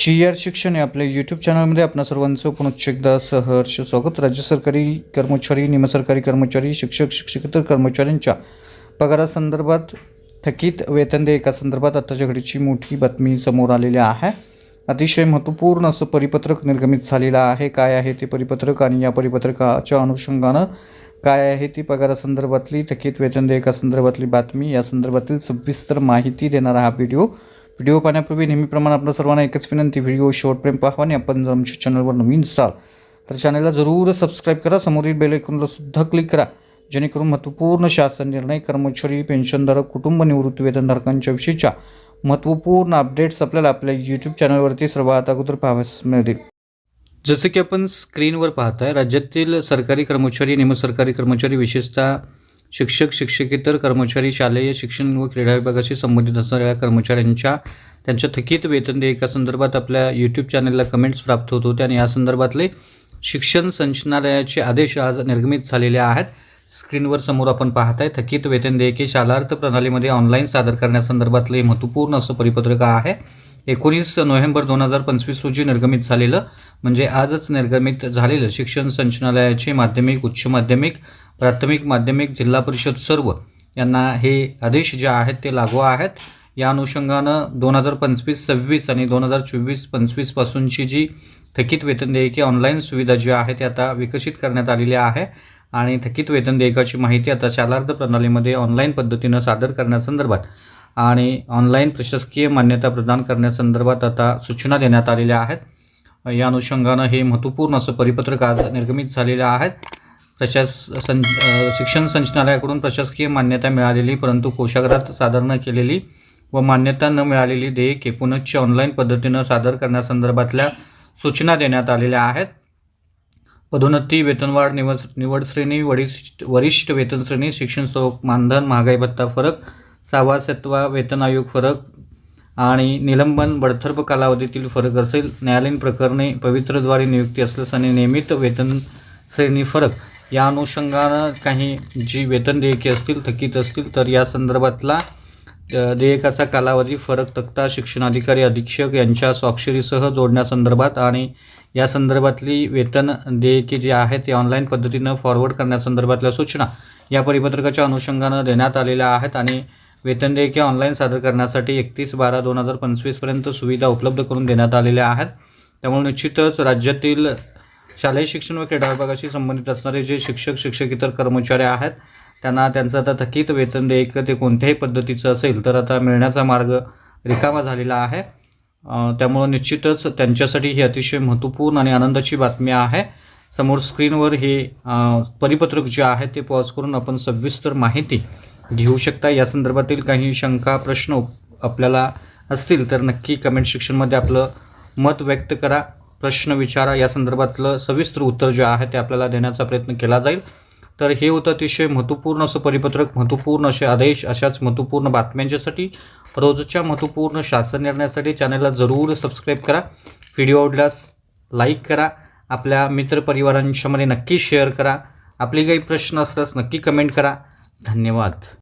Chair शिक्षण या आपल्या यूट्यूब चॅनलमध्ये आपणा सर्वांचं पुनश्च एकदा सहर्ष स्वागत. राज्य सरकारी कर्मचारी निमसरकारी कर्मचारी शिक्षक शिक्षकेतर कर्मचाऱ्यांच्या पगारासंदर्भात थकीत वेतन देयका संदर्भात आताच्या घडीची मोठी बातमी समोर आलेली आहे. अतिशय महत्त्वपूर्ण असं परिपत्रक निर्गमित झालेलं आहे. काय आहे ते परिपत्रक आणि या परिपत्रकाच्या अनुषंगानं काय आहे ती पगारासंदर्भातली थकीत वेतन देयका संदर्भातली बातमी या संदर्भातील सविस्तर माहिती देणारा हा व्हिडिओ व्हिडिओ पाहण्यापूर्वी नेहमीप्रमाणे आपल्या सर्वांना एकच विनंती व्हिडिओ शेवटपर्यंत पाहावा आणि आपण जर आमच्या चॅनलवर नवीन असाल तर चॅनलला जरूर सबस्क्राईब करा. समोरील बेल आयकॉनला सुद्धा क्लिक करा. जेणेकरून महत्त्वपूर्ण शासन निर्णय कर्मचारी पेन्शनधारक कुटुंब निवृत्ती वेतनधारकांच्या विषयीच्या महत्त्वपूर्ण अपडेट्स आपल्याला आपल्या यूट्यूब चॅनलवरती सर्वात अगोदर पाहाव्यास मिळतील. जसं की आपण स्क्रीनवर पाहताय राज्यातील सरकारी कर्मचारी निमसरकारी कर्मचारी विशेषतः शिक्षक शिक्षकेतर कर्मचारी शालेय शिक्षण व क्रीडा विभागाशी संबंधित असणाऱ्या कर्मचाऱ्यांच्या त्यांच्या थकीत वेतन देयकासंदर्भात आपल्या यूट्यूब चॅनलला कमेंट्स प्राप्त होत होते आणि या संदर्भातले शिक्षण संचालनालयाचे आदेश आज निर्गमित झालेले आहेत. स्क्रीनवर समोर आपण पाहत आहे थकीत वेतन देयके शालार्थ प्रणालीमध्ये ऑनलाईन सादर करण्यासंदर्भातले महत्त्वपूर्ण असं परिपत्रक आहे. एकोणीस नोव्हेंबर दोन हजार पंचवीस रोजी निर्गमित झालेलं म्हणजे आजच निर्गमित झालेलं शिक्षण संचालनालयाचे माध्यमिक उच्च माध्यमिक प्राथमिक माध्यमिक जिल्हा परिषद सर्व यांना हे आदेश जे आहेत ते लागू आहेत. या अनुषंगानं दोन हजार पंचवीस सव्वीस आणि दोन हजार चोवीस पंचवीसपासूनची जी थकीत वेतन देयके ऑनलाईन सुविधा जी आहे ती आता विकसित करण्यात आलेली आहे. आणि थकीत वेतन देयकाची माहिती आता शालार्थ प्रणालीमध्ये ऑनलाईन पद्धतीनं सादर करण्यासंदर्भात आणि ऑनलाईन प्रशासकीय मान्यता प्रदान करण्यासंदर्भात आता सूचना देण्यात आलेल्या आहेत. या अनुषंगानं हे महत्त्वपूर्ण असं परिपत्रक आज निर्गमित झालेलं आहे. प्रशास सं शिक्षण संचालनालयाकडून प्रशासकीय मान्यता मिळालेली परंतु कोशागरात सादर न केलेली व मान्यता न मिळालेली देयके पुनश्च ऑनलाईन पद्धतीनं सादर करण्यासंदर्भातल्या सूचना देण्यात आलेल्या आहेत. पदोन्नती वेतनवाढ निवड निवड श्रेणी वरिष्ठ वरिष्ठ वेतनश्रेणी शिक्षण सहयोग मानधन महागाई भत्ता फरक सहावा सत्वा वेतन आयोग फरक आणि निलंबन बडतर्फ कालावधीतील फरक असेल. न्यायालयीन प्रकरणे पवित्रद्वारे नियुक्ती असल्यास आणि नियमित वेतन श्रेणी फरक या अनुषंगानं काही जी वेतन देयके असतील थकीत असतील तर या संदर्भातला देयकाचा कालावधी फरक तक्ता शिक्षणाधिकारी अधीक्षक यांच्या स्वाक्षरीसह जोडण्यासंदर्भात आणि या संदर्भातली वेतन देयके जी आहेत ते ऑनलाईन पद्धतीनं फॉरवर्ड करण्यासंदर्भातल्या सूचना या परिपत्रकाच्या अनुषंगानं देण्यात आलेल्या आहेत आणि वेतन देयके ऑनलाईन सादर करण्यासाठी एकतीस बारा दोन हजार पंचवीसपर्यंत सुविधा उपलब्ध करून देण्यात आलेल्या आहेत. त्यामुळे निश्चितच राज्यातील शालेय शिक्षण व क्रीडा विभागाशी संबंधित असणारे जे शिक्षक शिक्षकेतर कर्मचारी आहेत त्यांना त्यांचं आता थकीत वेतन देयक ते कोणत्याही पद्धतीचं असेल तर आता मिळण्याचा मार्ग रिकामा झालेला आहे. त्यामुळं निश्चितच त्यांच्यासाठी ही अतिशय महत्त्वपूर्ण आणि आनंदाची बातमी आहे. समोर स्क्रीनवर हे परिपत्रक जे आहे ते पॉज करून आपण सविस्तर माहिती घेऊ शकता. या संदर्भातील काही शंका प्रश्न आपल्याला असतील तर नक्की कमेंट सेक्शनमध्ये आपलं मत व्यक्त करा. प्रश्न विचारा. या संदर्भातलं सविस्तर उत्तर जे आहे ते आपल्याला देण्याचा प्रयत्न केला जाईल. तर हे होतं अतिशय महत्त्वपूर्ण असं परिपत्रक महत्त्वपूर्ण असे आदेश अशाच महत्त्वपूर्ण बातम्यांच्यासाठी. रोजच्या महत्त्वपूर्ण शासन निर्णयासाठी चॅनलला जरूर सबस्क्राईब करा. व्हिडिओ आवडल्यास लाईक करा. आपल्या मित्रपरिवारांच्यामध्ये नक्की शेअर करा. आपले काही प्रश्न असल्यास नक्की कमेंट करा. धन्यवाद.